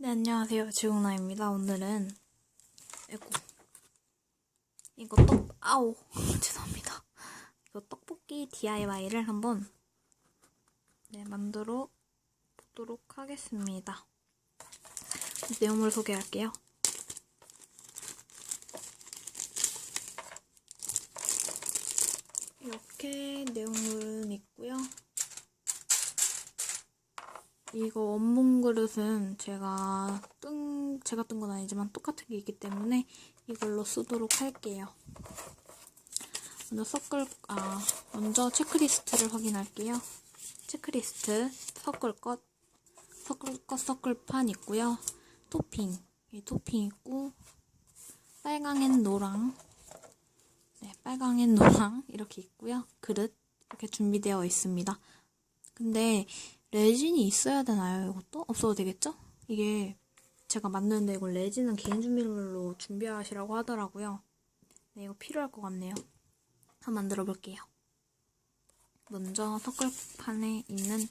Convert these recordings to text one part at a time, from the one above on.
네, 안녕하세요. 지국나입니다. 오늘은, 에고, 이거 떡, 아우, 죄송합니다. 이거 떡볶이 DIY를 한번, 네, 만들어 보도록 하겠습니다. 내용물 소개할게요. 이렇게 내용물은 있고요. 이거 원문 그릇은 제가 뜬, 제가 뜬 건 아니지만 똑같은 게 있기 때문에 이걸로 쓰도록 할게요. 먼저 섞을, 아, 먼저 체크리스트를 확인할게요. 체크리스트, 섞을 것, 섞을 것, 섞을 판 있고요. 토핑, 이 토핑 있고, 빨강엔 노랑, 네, 빨강엔 노랑 이렇게 있고요. 그릇 이렇게 준비되어 있습니다. 근데 레진이 있어야 되나요? 이것도 없어도 되겠죠? 이게 제가 만드는데 이거 레진은 개인 준비물로 준비하시라고 하더라고요. 네, 이거 필요할 것 같네요. 한번 만들어 볼게요. 먼저 섞을판에 있는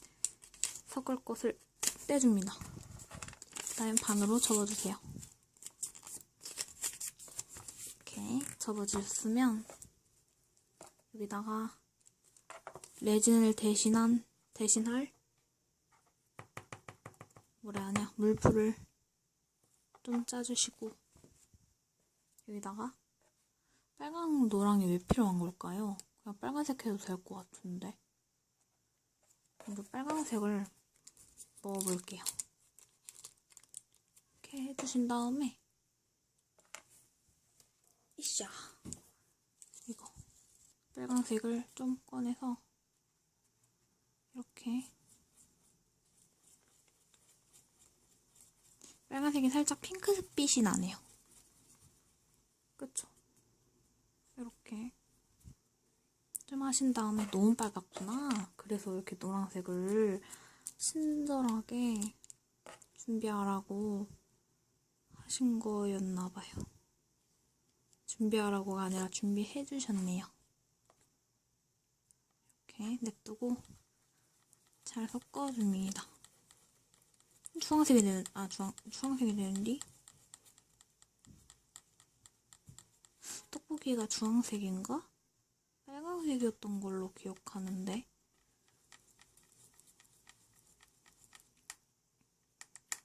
것을 떼줍니다. 그다음에 반으로 접어주세요. 이렇게 접어주셨으면 여기다가 레진을 대신한 대신할 뭐라 하냐 물풀을 좀 짜주시고 여기다가 빨강 노랑이 왜 필요한 걸까요? 그냥 빨간색 해도 될 것 같은데. 먼저 빨강색을 넣어볼게요. 이렇게 해주신 다음에 이샤! 이거. 빨강색을 좀 꺼내서 이렇게 빨간색이 살짝 핑크빛이 나네요. 그쵸? 이렇게 좀 하신 다음에 너무 빨갛구나. 그래서 이렇게 노란색을 친절하게 준비하라고 하신 거였나봐요. 준비하라고가 아니라 준비해 주셨네요. 이렇게 냅두고 잘 섞어줍니다. 주황색이 되는, 아, 주황, 주황색이 되는디? 떡볶이가 주황색인가? 빨강색이었던 걸로 기억하는데.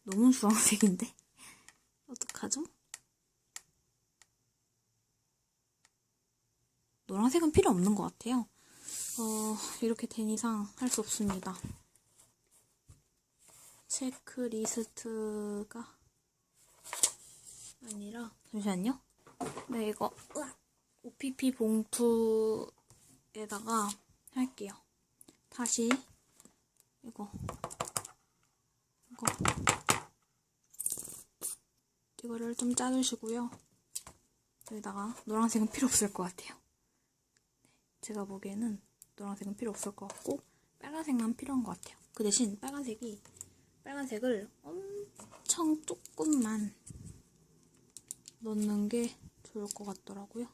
너무 주황색인데? 어떡하죠? 노란색은 필요 없는 것 같아요. 어, 이렇게 된 이상 할 수 없습니다. 체크리스트가 아니라 잠시만요. 네 이거 OPP 봉투에다가 할게요. 다시 이거 이거 이거를 좀 짜주시고요. 여기다가 노란색은 필요 없을 것 같아요. 제가 보기에는 노란색은 필요 없을 것 같고 빨간색만 필요한 것 같아요. 그 대신 빨간색이 빨간색을 엄청 조금만 넣는 게 좋을 것 같더라고요.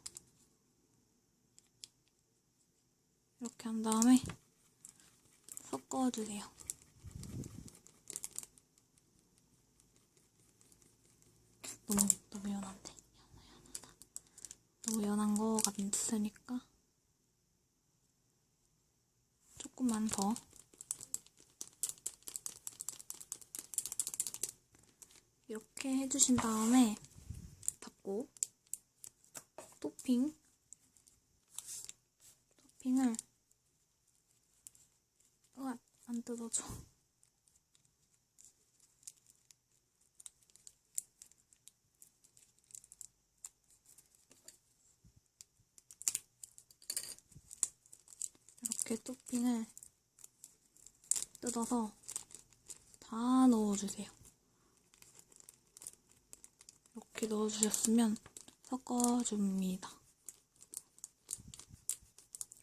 이렇게 한 다음에 섞어주세요. 너무 너무 연한데 연하다. 너무 연한 거 같으니까 조금만 더 이렇게 해주신 다음에 닫고 토핑 토핑을 으악 안 뜯어져 이렇게 토핑을 뜯어서 다 넣어주세요. 이렇게 넣어주셨으면 섞어줍니다.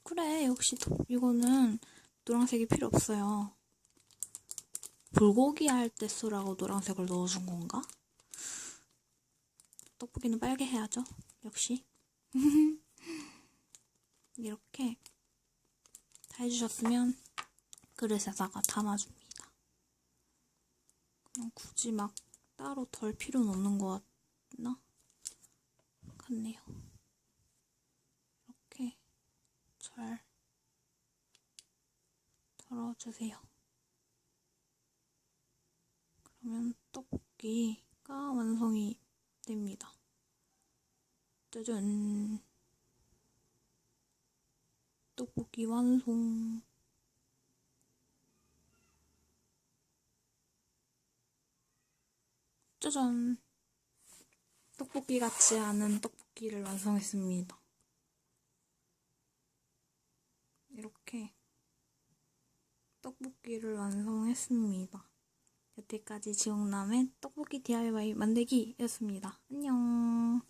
그래, 역시 도- 이거는 노란색이 필요 없어요. 불고기 할 때 쓰라고 노란색을 넣어준 건가? 떡볶이는 빨개 해야죠. 역시. 이렇게 다 해주셨으면 그릇에다가 담아줍니다. 그냥 굳이 막 따로 덜 필요는 없는 것 같나? 같네요. 이렇게 잘 덜어주세요. 그러면 떡볶이가 완성이 됩니다. 짜잔. 떡볶이 완성. 짜잔. 떡볶이 같지 않은 떡볶이를 완성했습니다. 이렇게 떡볶이를 완성했습니다. 여태까지 지옥남의 떡볶이 DIY 만들기였습니다. 안녕.